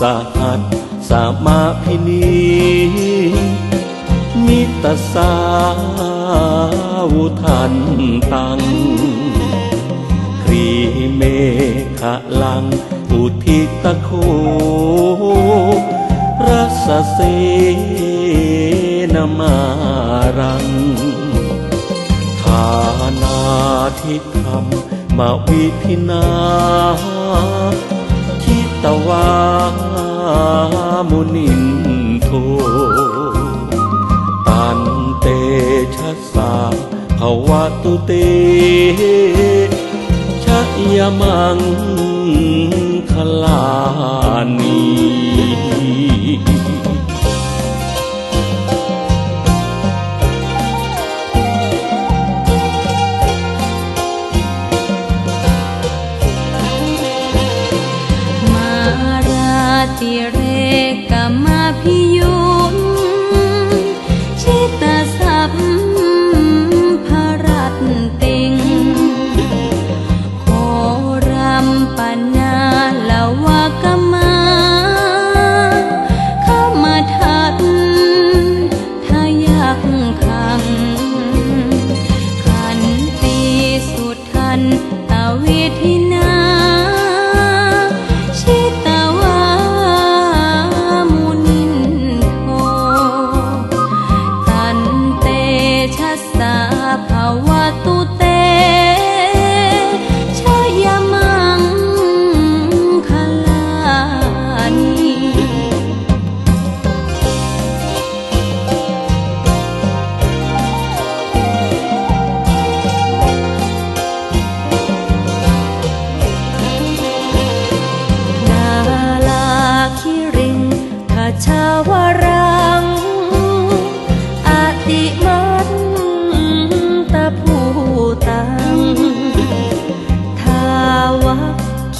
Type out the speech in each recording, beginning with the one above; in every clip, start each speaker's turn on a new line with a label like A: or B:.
A: สหัสสามาพินีนิตสาวุทันตังครีเมฆลังอุทิตโครัสเสนมารังฐานาทิธรรมมาวิธินา ตวามุนินโทตันเตชะสาภวตุเตชะยมังคลานี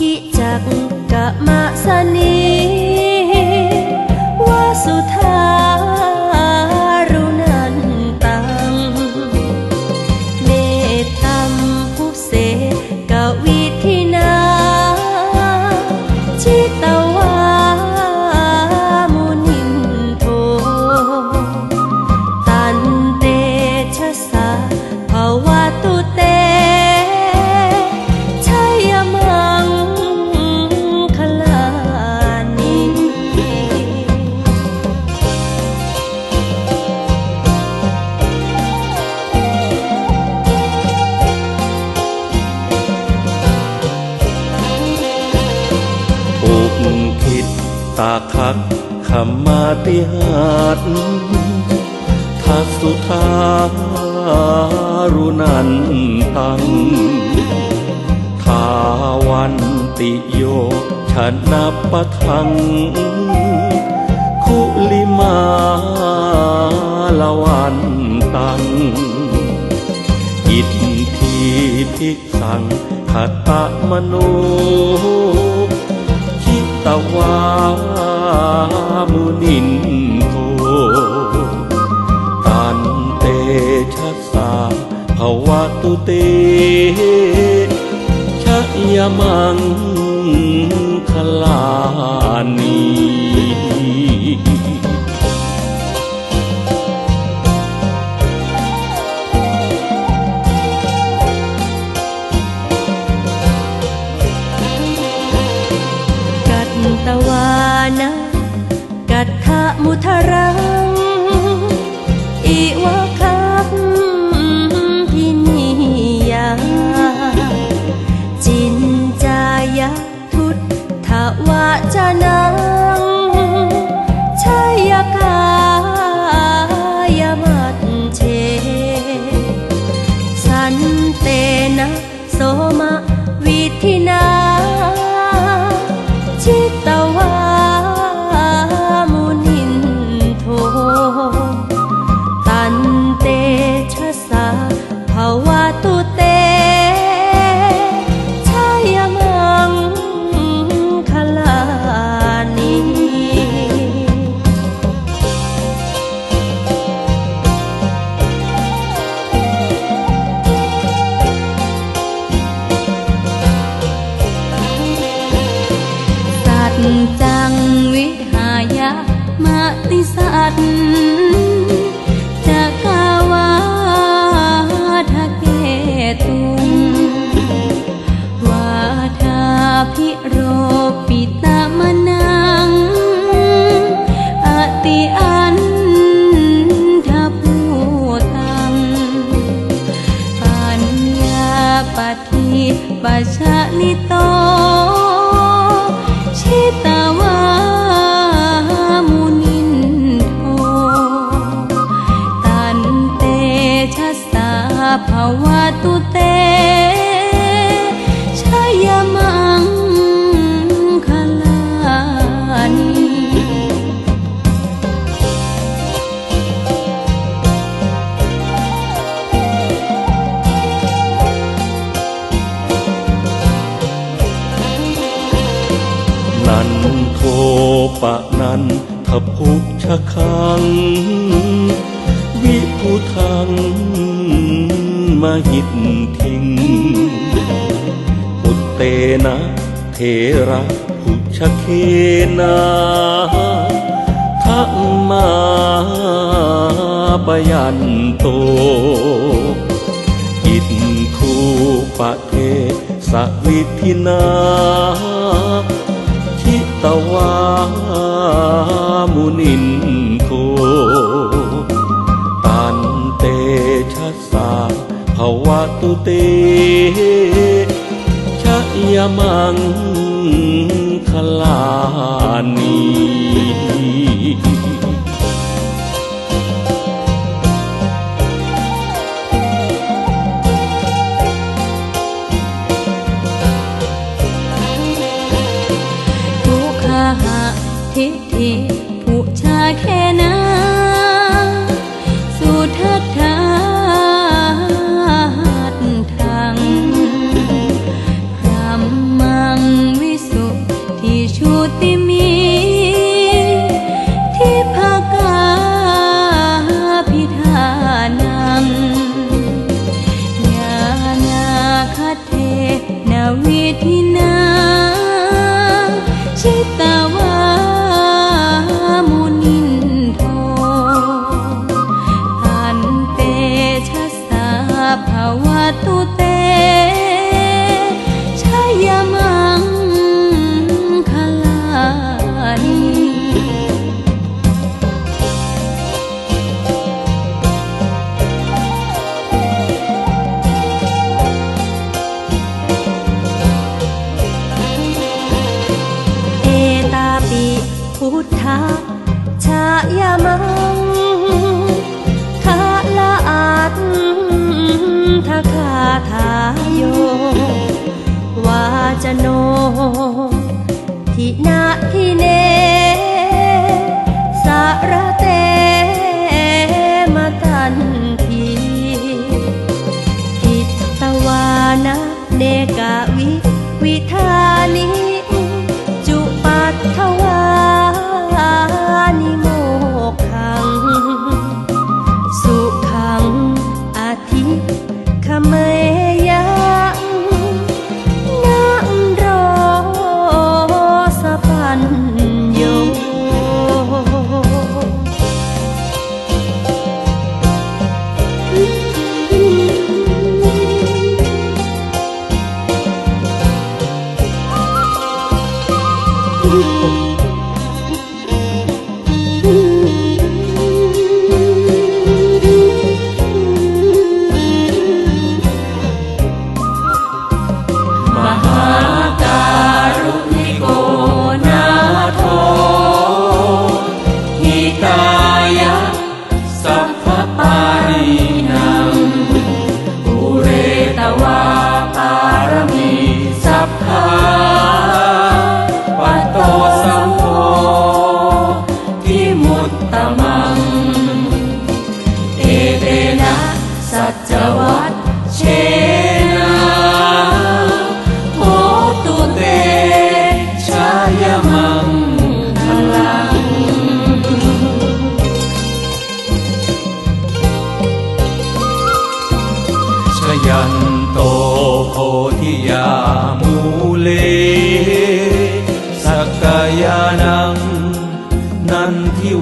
B: คิจักกะมะสนี ทัสุ
A: ธารุนันตัง ทาวันติโยชนะปะทัง คุลิมาลวันตัง อิทธิพิสังขตะมโนชิตวา วตุเตชะยมังคลานี
B: กัตตวานะกัตถะมุทรัง นะโเต
A: นะเทระหุชเคนาทัมมาปยันโตกิตทูปะเทสวิทินาคิตวามุนินโค
B: ตันเตชะสาภวตุเต ยมังคลานี ทธาชายามังคาลาอัตทะคาทายโยวาจโน ทินาทิเน สารเตมาตันทีทิตวานะเนกาวิ วิธานี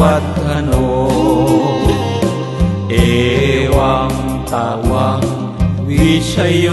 B: วั
A: ฒโน เอวังตะวังวิชโย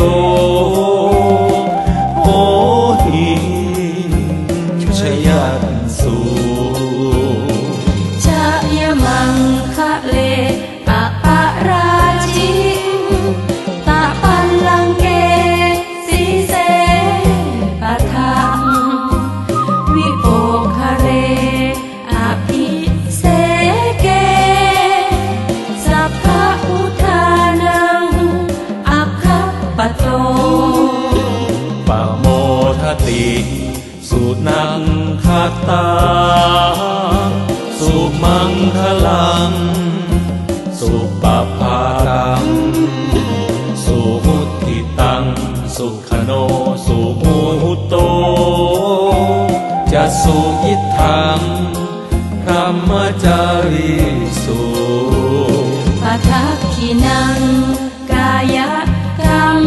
B: ทัก
A: ขินัง
B: กายกรรม